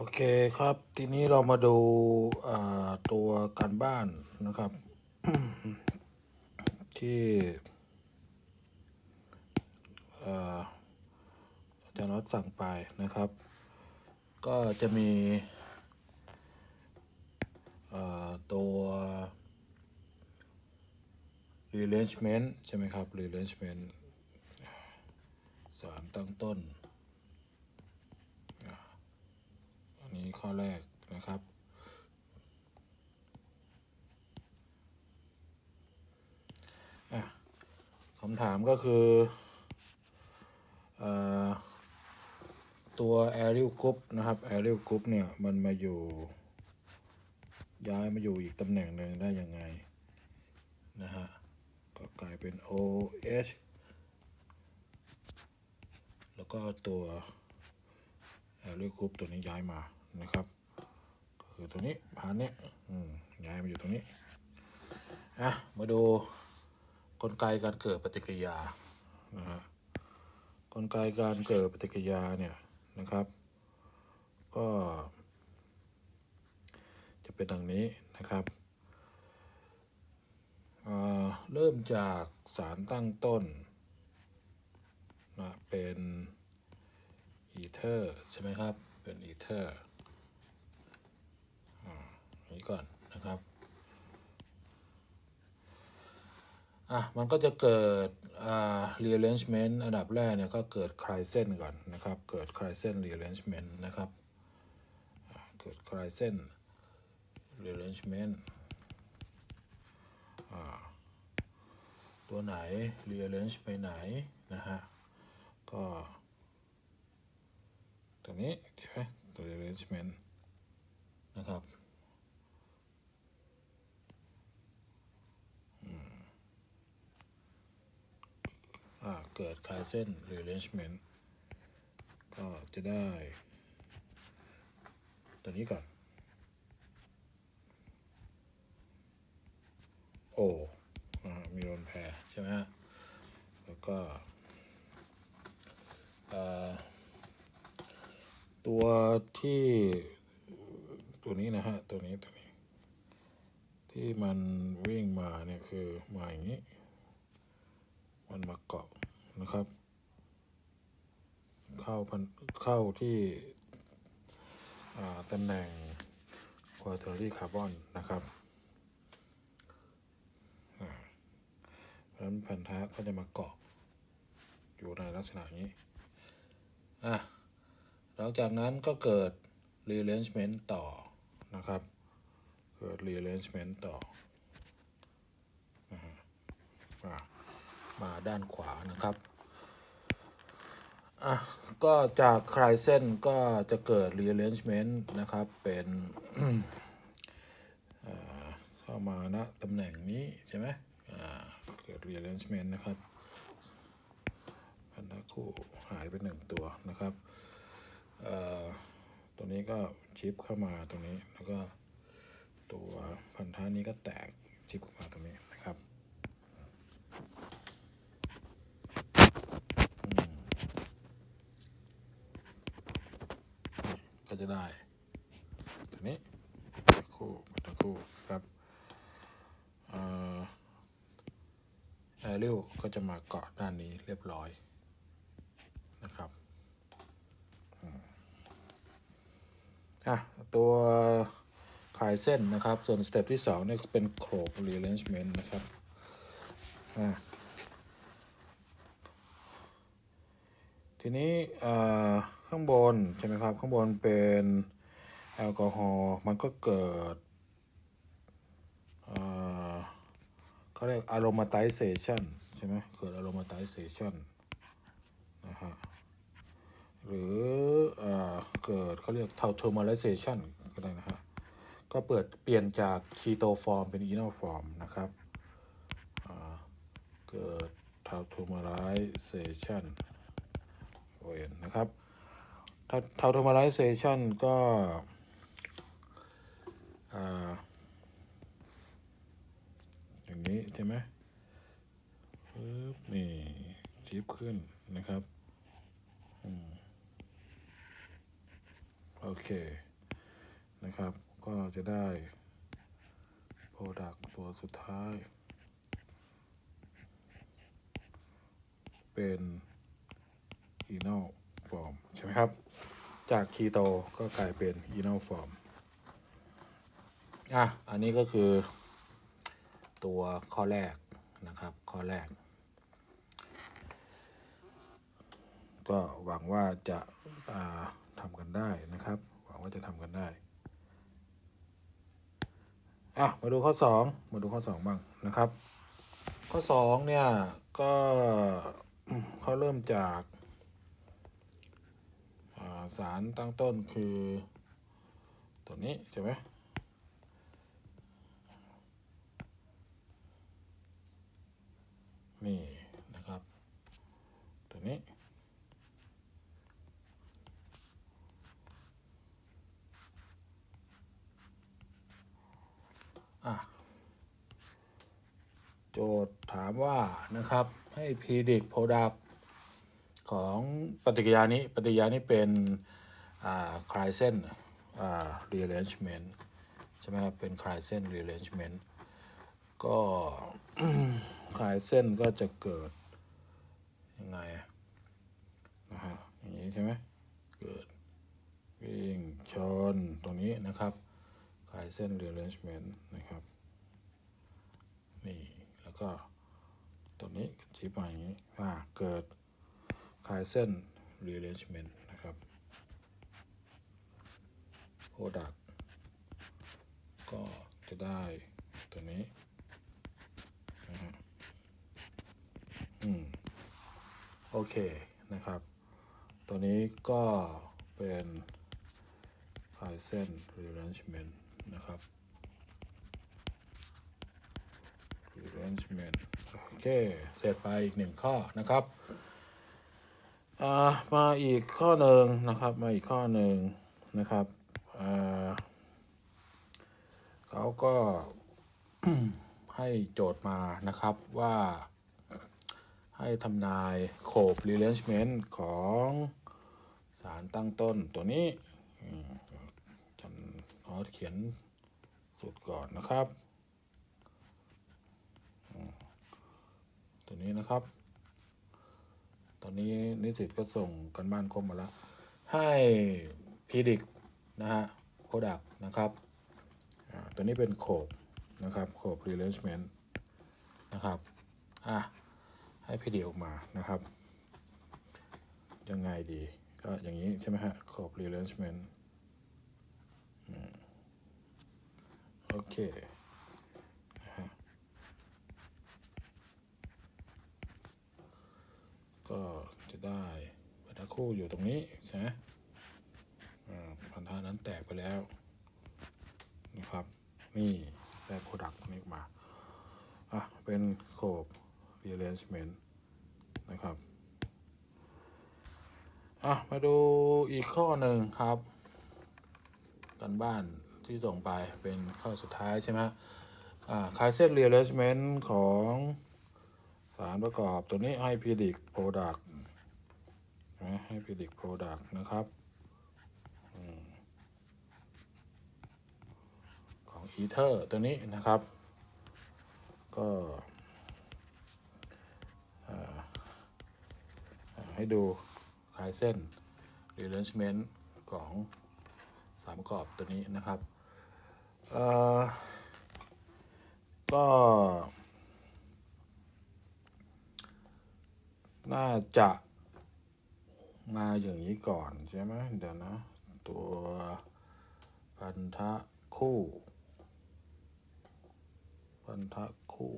โอเคครับ ทีนี้เรามาดูตัวการบ้านนะครับ ที่อาจารย์น็อตสั่งไปนะครับ ก็จะมีตัว rearrangement ใช่ไหมครับ rearrangement สารตั้งต้น อันนี้ข้อแรกนะครับ คำถามก็คืออตัว aerial group นะครับ aerial group เนี่ย มันมาอยู่ ย้ายมาอยู่อีกตำแหน่งหนึ่งได้ยังไง นะฮะ ก็กลายเป็น OH แล้วก็ตัวแอรียกรุ๊ปตัวนี้ย้ายมา นะครับก็คือตัวนี้ผ่านเนี้ยอืย้ายมาอยู่ตรงนี้อะมาดูกลไกการเกิดปฏิกิริยานะฮะกลไกการเกิดปฏิกิริยาเนี่ยนะครับ ก็ จะเป็นดังนี้นะครับเริ่มจากสารตั้งต้นนะเป็นอีเทอร์ใช่ไหมครับ เป็นอีเทอร์ นี้ก่อนนะครับอะมันก็จะเกิดอ่า rearrangement อันดับแรกเนี่ยก็เกิด Kreisen ก่อนนะครับ เกิด Kreisen rearrangement นะครับ เกิด Kreisen rearrangement ตัวไหน rearrange ไปไหนนะฮะ ก็ตัวนี้ใช่ไหมตัว arrangement นะครับอืมอ่า เกิดคลายเส้น rearrangement ก็จะได้ ตัวนี้ก่อนโออ่ามีโดนแพรใช่ไหมฮะแล้วก็ตัวที่ตัวนี้นะฮะ ตัวนี้ตัวนี้ที่มันวิ่งมาเนี่ยคือมาอย่างนี้ มันมาเกาะ นะครับ เข้าพันเข้าที่ตำแหน่ง quaternary carbon นะครับเพราะฉะนั้นพันธะก็จะมาเกาะอยู่ในลักษณะนี้ อะ หลังจากนั้นก็เกิด rearrangement ต่อนะครับ เกิด rearrangement ต่อนะฮะมา มาด้านขวานะครับอะก็จากคลายเส้นก็จะเกิด rearrangement นะครับ เป็นเข้ามาณตำแหน่งนี้ใช่ไหมอ่าเกิด rearrangement นะครับพันธะคู่หายไปหนึ่งตัวนะครับเอ่อตัวนี้ก็ชิปเข้ามาตรงนี้แล้วก็ตัวพันธะนี้ก็แตกชิปเข้ามาตรงนี้นะครับอืมก็ จะได้ ตัวนี้พันธะคู่พันธะคู่ครับเอ่อแอริลก็จะมาเกาะด้านนี้เรียบร้อยนะครับอะตัวคลายเส้นนะครับ ส่วนสเต็ปที่สองนี่เป็นโครบ rearrangement นะครับอะ ทีนี้ข้างบนใช่ไหมครับ ข้างบนเป็นแอลกอฮอล์มันก็เกิดเขาเรียก aromatization ใช่ไหมเกิด aromatization นะฮะหรือเอเกิดเขาเรียก tautomalization ก็ได้นะฮะ ก็เปิดเปลี่ยนจาก keto form เป็น enol form นะครับเกิด tautomalization เนนะครับ tautomalization ก็อย่างนี้ใช่ไหมปึ๊บนี่ชิปขึ้นนะครับโอเค นะครับ ก็จะได้ Product ตัวสุดท้าย เป็น e n o form ใช่ไหมครับ จาก keto ก็กลายเป็น e n o form อะอันนี้ก็คือตัวข้อแรกนะครับ ข้อแรก ก็หวังว่าจะาทำกันได้นะครับ หวังว่าจะทำกันได้อะมาดูข้อ 2 มาดูข้อ 2 บ้างนะครับ ข้อ 2 เนี่ย ก็เขาเริ่มจาก สารตั้งต้นคือตัวนี้ใช่ไหมนี่นะครับ ตัวนี้ อะ โจทย์ถามว่านะครับให้ predict product ของปฏิกิริยานี้ปฏิกิริยานี้เป็นอ่า Claisen อ่า rearrangement ใช่ไหมครับเป็น Claisen rearrangement ก็ Claisen ก็จะเกิดยังไงนะฮะอย่างนี้ใช่ไหมเกิดวิ่งชนตรงนี้นะครับคลายเส้น rearrangement นะครับนี่แล้วก็ตรงนี้ชี้มาอย่างนี้ว่าเกิด คลายเส้น rearrangement นะครับ product ก็จะได้ตัวนี้นะฮะอืม โอเคนะครับ ตัวนี้ก็เป็นคลายเส้น rearrangement นะครับ rearrangement โอเค เสร็จไปอีกหนึ่งข้อนะครับ มาอีกข้อหนึ่งนะครับ มาอีกข้อหนึ่งนะครับเขาก็ให้โจทย์มานะครับว่าให้ทำนายโคบ rearrangement ของสารตั้งต้นตัวนี้จำขอเขียนสูตรก่อนนะครับ ตัวนี้นะครับ ตอนนี้นิสิตก็ส่งกันบ้านครบมาแล้ว ให้พีดิกนะฮะโ o ดักนะครับอ่าตัวนี้เป็นโคบนะครับโคบ rearrangement นะครับอะให้พีดิกออกมานะครับ ยังไงดี ก็อย่างนี้ใช่ไหมฮะโคบ rearrangement โอเคนะฮะ ก็จะได้พันธะคู่อยู่ตรงนี้ใช่ไหมพันธะนั้นแตกไปแล้วนะครับ นี่ได้โปรดักต์นี้มาอะเป็นโคบ rearrangement นะครับอะมาดูอีกข้อหนึ่งครับกันบ้านที่ส่งไปเป็นข้อสุดท้ายใช่ไหมอ่าคายเซนเรียลเลชเมนต์ของ สารประกอบตัวนี้ให้พิดิกโปรดักต์นะให้พิดิกโปรดักต์นะครับอของอีเทอร์ตัวนี้นะครับ ก็ให้ดูคายเส้น rearrangement ของสารประกอบตัวนี้นะครับ ก็ น่าจะมาอย่างนี้ก่อนใช่ไหมเดี๋ยวนะ ตัวพันธะคู่ พันธะคู่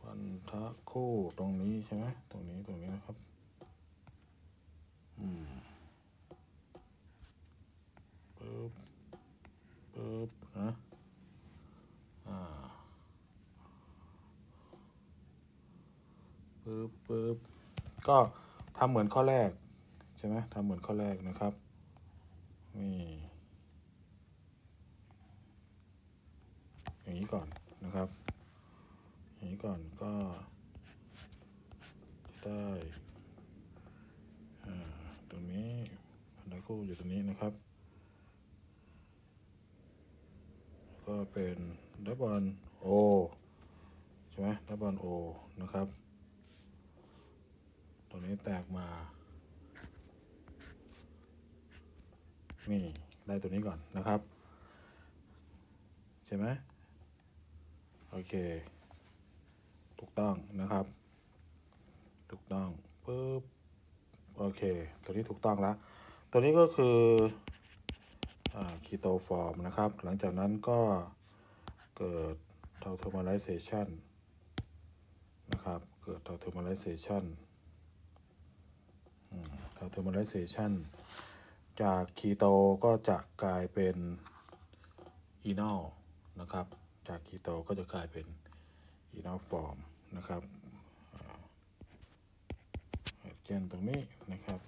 พันธะคู่ตรงนี้ใช่ไหมตรงนี้ตรงนี้นะครับ อืมปึ๊บปึ๊บนะอ่าปึ๊บปึ๊บ ก็ทำเหมือนข้อแรก ใช่ไหมทำเหมือนข้อแรกนะครับนี่อย่างนี้ก่อนนะครับ อย่างนี้ก่อนก็ได้ตรงนี้คู่อยู่ตรงนี้นะครับ ก็เป็นดับบอลโอใช่ไหมดับบอลโอนะครับ นี้แตกมา นี่ ได้ตัวนี้ก่อนนะครับ ใช่ไหมโอเค ถูกต้องนะครับ ถูกต้องปึ๊บโอเค ตัวนี้ถูกต้องแล้ว ตัวนี้ก็คือคีโตฟอร์มนะครับ หลังจากนั้นก็เกิดเทาเทอร์มาไลเซชันนะครับ เกิดเทาเทอร์มาไลเซชัน เทาเทอร์มาไลเซชันจากคีโตก็จะกลายเป็นอีนอลนะครับ จากคีโตก็จะกลายเป็นอีนอลฟอร์มนะครับเกนตรงนี้นะครับ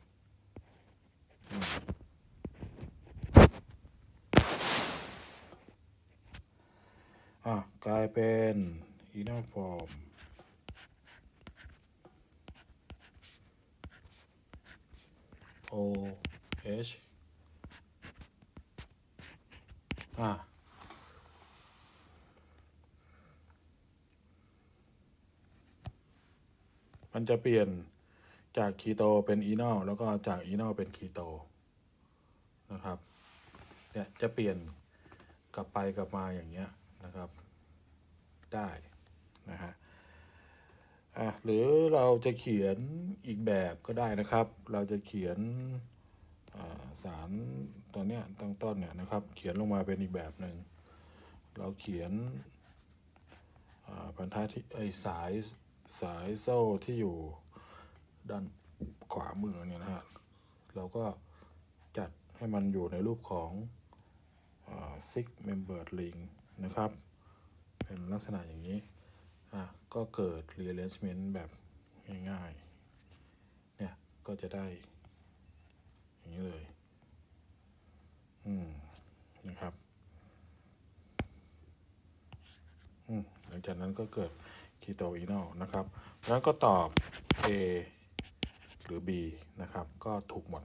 อะกลายเป็นอีนอลฟอร์ม O H อะ มันจะเปลี่ยนจากคีโตเป็นอีนอลแล้วก็จากอีนอลเป็นคีโตนะครับเนี่ยจะเปลี่ยนกลับไปกลับมาอย่างเงี้ยนะครับ ได้นะฮะอะหรือเราจะเขียนอีกแบบก็ได้นะครับ เราจะเขียนสารตัวเนี้ยตั้งต้นเนี่ยนะครับ เขียนลงมาเป็นอีกแบบหนึ่งเราเขียนอ่าพันธะที่ไอสาย สายโซ่ที่อยู่ด้านขวามือเนี่ยนะฮะเราก็จัดให้มันอยู่ในรูปของ six membered ring นะครับ เป็นลักษณะอย่างนี้ อะ ก็เกิด rearrangement แบบง่ายๆ เนี่ย ก็จะได้ อย่างนี้เลย อืม นะครับ อืม หลังจากนั้นก็เกิด คีโตอีนอลนะครับแล้วก็ตอบ A หรือ B นะครับ ก็ถูกหมด